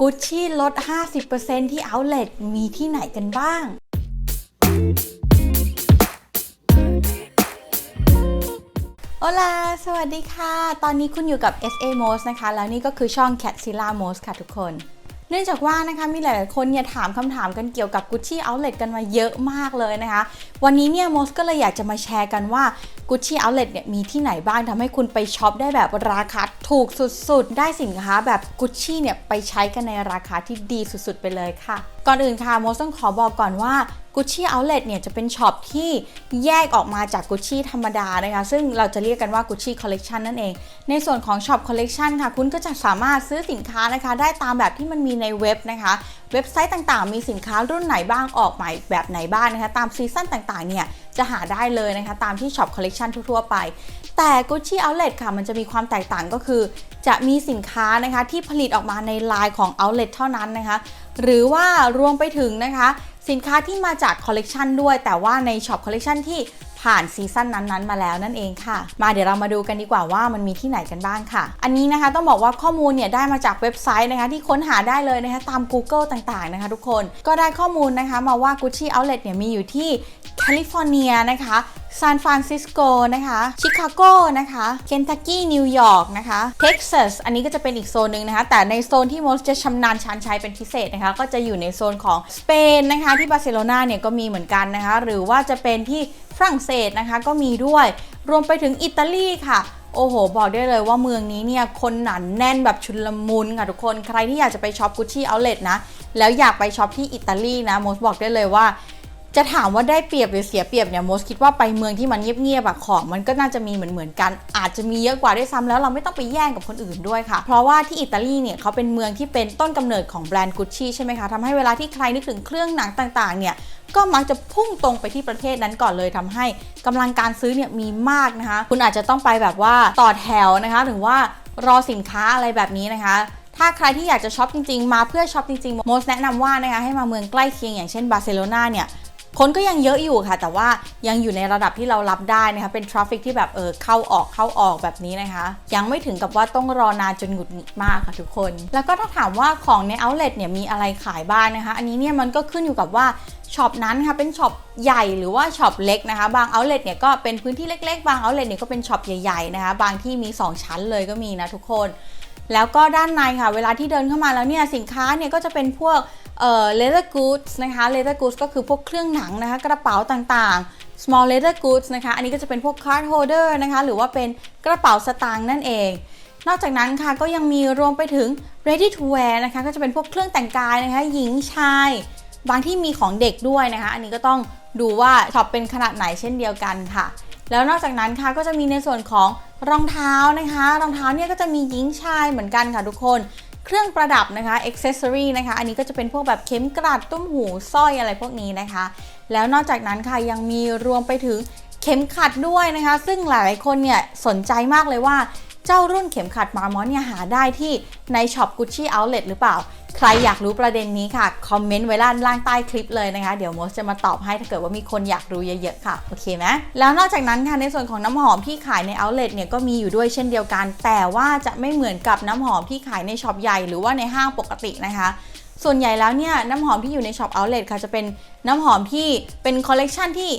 กุชชี่ลด 50%ที่เอาเลตมีที่ไหนกันบ้างโอลาสวัสดีค่ะ ตอนนี้คุณอยู่กับ SA Most นะคะ แล้วนี่ก็คือช่อง Cat Silla Most ค่ะทุกคน เนื่องจากว่านะคะมีหลาย ๆ คนเนี่ยถามคำถามกันเกี่ยวกับ Gucci Outlet กันมาเยอะมากเลยนะคะ วันนี้เนี่ยโมสก็เลยอยากจะมาแชร์กันว่า Gucci Outlet เนี่ยมีที่ไหนบ้างทำให้คุณไปช็อปได้แบบราคาถูกสุด ๆ ได้สินค้าแบบ Gucci เนี่ยไปใช้กันในราคาที่ดีสุด ๆ ไปเลยค่ะ ก่อนอื่นค่ะ Most ต้องขอบอกก่อนว่า Gucci Outlet เนี่ยจะเป็นช็อปที่แยกออกมาจาก Gucci ธรรมดานะคะ ซึ่งเราจะเรียกกันว่า Gucci Collection นั่นเอง ในส่วนของ Shop Collection ค่ะ คุณก็จะสามารถซื้อสินค้านะคะ ได้ตามแบบที่มันมีในเว็บนะคะ เว็บไซต์ต่างๆ มีสินค้ารุ่นไหนบ้างออกใหม่แบบไหนบ้างนะคะ ตามซีซั่นต่างๆ เนี่ยจะหาได้เลยนะคะ ตามที่ Shop Collection ทั่วๆ ไป แต่ Gucci Outlet ค่ะ มันจะมีความแตกต่างก็คือ จะมีสินค้านะคะที่ผลิตออกมาในไลน์ของ Outlet เท่านั้นนะคะ หรือว่ารวมไปถึงนะคะ สินค้าที่มาจากคอลเลกชันด้วย แต่ว่าในช็อปคอลเลกชันที่ผ่านซีซั่นนั้นๆ มาแล้วนั่นเองค่ะ มาเดี๋ยวเรามาดูกันดีกว่าว่ามันมีที่ไหนกันบ้างค่ะ อันนี้นะคะต้องบอกว่าข้อมูลเนี่ยได้มาจากเว็บไซต์นะคะ ที่ค้นหาได้เลยนะคะตาม Google ต่างๆนะคะทุกคนก็ได้ข้อมูลนะคะมาว่า Gucci Outlet เนี่ยมีอยู่ที่แคลิฟอร์เนียนะคะซานฟรานซิสโกนะคะชิคาโกนะคะเคนทักกี้นิวยอร์กนะคะเท็กซัสอันนี้ก็จะเป็นอีกโซนหนึ่งนะคะ แต่ในโซนที่มอสจะชำนาญชันชัยเป็นพิเศษนะคะก็จะอยู่ในโซนของสเปนนะคะที่บาร์เซโลนาเนี่ยก็มีเหมือนกันนะคะหรือว่าจะเป็นที่ฝรั่งเศสนะคะก็มีด้วย รวมไปถึงอิตาลีค่ะโอ้โห บอกได้เลยว่าเมืองนี้เนี่ย คนหนาแน่นแบบชุนลมุนค่ะทุกคน ใครที่อยากจะไปช็อปกุชชี่เอาเลทนะ แล้วอยากไปช็อปที่อิตาลีนะมสบอกได้เลยว่า จะถามว่าได้เปรียบหรือเสียเปรียบเนี่ยโมสคิดว่าไปเมืองที่มันเงียบๆอะของ มันก็น่าจะมีเหมือนเหมือนกัน อาจจะมีเยอะกว่าด้วยซ้ำแล้วเราไม่ต้องไปแย่งกับคนอื่นด้วยค่ะ เพราะว่าที่อิตาลีเนี่ยเขาเป็นเมืองที่เป็นต้นกำเนิดของแบรนด์กุชชี่ใช่ไหมคะทำให้เวลาที่ใครนึกถึงเครื่องหนังต่างๆเนี่ยก็มักจะพุ่งตรงไปที่ประเทศนั้นก่อนเลยทำให้กำลังการซื้อเนี่ยมีมากนะคะ คุณอาจจะต้องไปแบบว่าต่อแถวนะคะหรือว่ารอสินค้าอะไรแบบนี้นะคะถ้าใครที่อยากจะช็อปจริงๆ มาเพื่อช็อปจริงๆ โมสแนะนำว่านะคะให้มาเมืองใกล้เคียงอย่างเช่นบาร์เซโลนาเนี่ย คนก็ยังเยอะอยู่ค่ะ แต่ว่ายังอยู่ในระดับที่เรารับได้นะคะ เป็นทราฟฟิกที่แบบเออเข้าออกเข้าออกแบบนี้นะคะ ยังไม่ถึงกับว่าต้องรอนานจนหงุดหงิดมากค่ะทุกคน แล้วก็ถ้าถามว่าของใน outlet เนี่ยมีอะไรขายบ้างนะคะ อันนี้เนี่ยมันก็ขึ้นอยู่กับว่าช็อปนั้นค่ะเป็นช็อปใหญ่หรือว่าช็อปเล็กนะคะ บาง outlet เนี่ยก็เป็นพื้นที่เล็ก ๆ บาง outlet เนี่ยก็เป็นช็อปใหญ่ๆนะคะ บางที่มี 2 ชั้นเลยก็มีนะทุกคน แล้วก็ด้านในค่ะ เวลาที่เดินเข้ามาแล้วเนี่ยสินค้าเนี่ยก็จะเป็นพวก เอ่อ leather goods นะคะ leather goods ก็คือพวกเครื่องหนังนะคะ กระเป๋าต่างๆ small leather goods นะคะ อันนี้ก็จะเป็นพวก card holder นะคะ หรือว่าเป็นกระเป๋าสตางค์นั่นเอง นอกจากนั้นค่ะก็ยังมีรวมไปถึง ready to wear นะคะ ก็จะเป็นพวกเครื่องแต่งกายนะคะ หญิงชาย บางที่มีของเด็กด้วยนะคะ อันนี้ก็ต้องดูว่าช็อปเป็นขนาดไหนเช่นเดียวกันค่ะ แล้วนอกจากนั้นค่ะก็จะมีในส่วนของรองเท้านะคะ รองเท้าเนี่ยก็จะมีหญิงชายเหมือนกันค่ะทุกคน เครื่องประดับนะคะออคเซอรี่นะคะ อันนี้ก็จะเป็นพวกแบบเข็มกลัดตุ้มหูสร้อยอะไรพวกนี้นะคะ แล้วนอกจากนั้นค่ะยังมีรวมไปถึงเข็มขัดด้วยนะคะ ซึ่งหลายๆคนเนี่ยสนใจมากเลยว่า เจ้ารุ่นเข็มขัดมามอนเนี่ยหาได้ที่ในช็อป Gucci Outlet หรือเปล่า ใครอยากรู้ประเด็นนี้ค่ะ คอมเมนต์ไว้ด้านล่างใต้คลิปเลยนะคะ เดี๋ยวโมสจะมาตอบให้ถ้าเกิดว่ามีคนอยากรู้เยอะๆค่ะ โอเคไหมแล้วนอกจากนั้นค่ะในส่วนของน้ำหอมที่ขายใน Outlet เนี่ยก็มีอยู่ด้วยเช่นเดียวกัน แต่ว่าจะไม่เหมือนกับน้ำหอมที่ขายในช็อปใหญ่หรือว่าในห้างปกตินะคะส่วนใหญ่แล้วเนี่ยน้ำหอมที่อยู่ในช็อป Outlet ค่ะจะเป็นน้ำหอมที่เป็นคอลเลกชันที่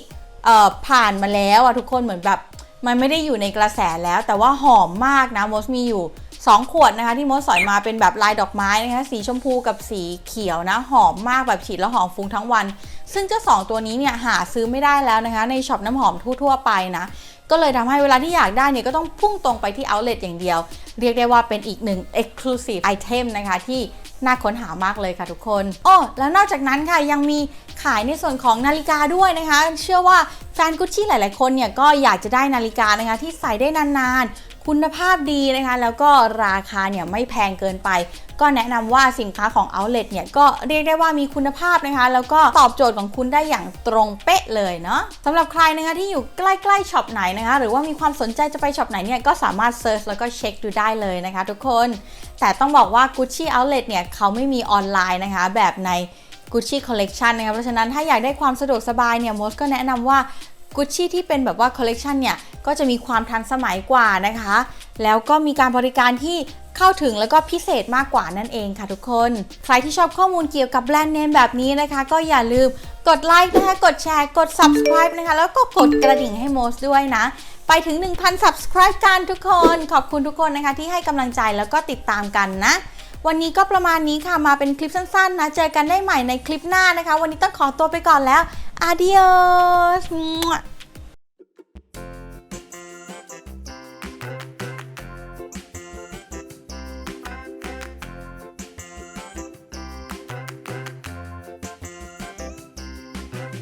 ผ่านมาแล้วอะทุกคนเหมือนแบบ มันไม่ได้อยู่ในกระแสแล้ว แต่ว่าหอมมากนะมดมีอยู่ 2 ขวดนะคะ ที่มดสอยมาเป็นแบบลายดอกไม้นะคะ สีชมพูกับสีเขียวนะ หอมมากแบบฉีดแล้วหอมฟุ้งทั้งวัน ซึ่งเจ้าสองตัวนี้เนี่ยหาซื้อไม่ได้แล้วนะคะ ในช็อปน้ำหอมทั่วๆไปนะก็เลยทำให้เวลาที่อยากได้เนี่ยก็ต้องพุ่งตรงไปที่ outlet อย่างเดียว เรียกได้ว่าเป็นอีกหนึ่ง exclusive item นะคะที่ น่าค้นหามากเลยค่ะทุกคน โอ้ แล้วนอกจากนั้นค่ะยังมีขายในส่วนของนาฬิกาด้วยนะคะ เชื่อว่าแฟนกุชชี่หลาย ๆ คนเนี่ยก็อยากจะได้นาฬิกานะคะที่ใส่ได้นาน ๆ คุณภาพดีนะคะ แล้วก็ราคาเนี่ยไม่แพงเกินไป ก็แนะนำว่าสินค้าของ Outlet เนี่ยก็เรียกได้ว่ามีคุณภาพนะคะ แล้วก็ตอบโจทย์ของคุณได้อย่างตรงเป๊ะเลยเนาะสำหรับใครนะคะที่อยู่ใกล้ๆช็อปไหนนะคะ หรือว่ามีความสนใจจะไปช็อปไหนเนี่ยก็สามารถเซิร์ชแล้วก็เช็คดูได้เลยนะคะ ทุกคน แต่ต้องบอกว่า Gucci Outlet เนี่ยเขาไม่มีออนไลน์นะคะ แบบใน Gucci Collection นะคะเพราะฉะนั้นถ้าอยากได้ความสะดวกสบายเนี่ยมดก็แนะนำว่า Gucci ที่เป็นแบบว่า Collection เนี่ยก็จะมีความทันสมัยกว่านะคะ แล้วก็มีการบริการที่เข้าถึงแล้วก็พิเศษมากกว่านั่นเองค่ะทุกคน ใครที่ชอบข้อมูลเกี่ยวกับแบรนด์เนมแบบนี้นะคะ ก็อย่าลืมกดไลค์นะคะ กดแชร์ กด subscribe นะคะ แล้วก็กดกระดิ่งให้โมสด้วยนะ ไปถึง 1,000 subscribe กันทุกคน ขอบคุณทุกคนนะคะ ที่ให้กำลังใจแล้วก็ติดตามกันนะ วันนี้ก็ประมาณนี้ค่ะ มาเป็นคลิปสั้นๆนะ เจอกันได้ใหม่ในคลิปหน้านะคะ วันนี้ต้องขอตัวไปก่อนแล้ว Adios.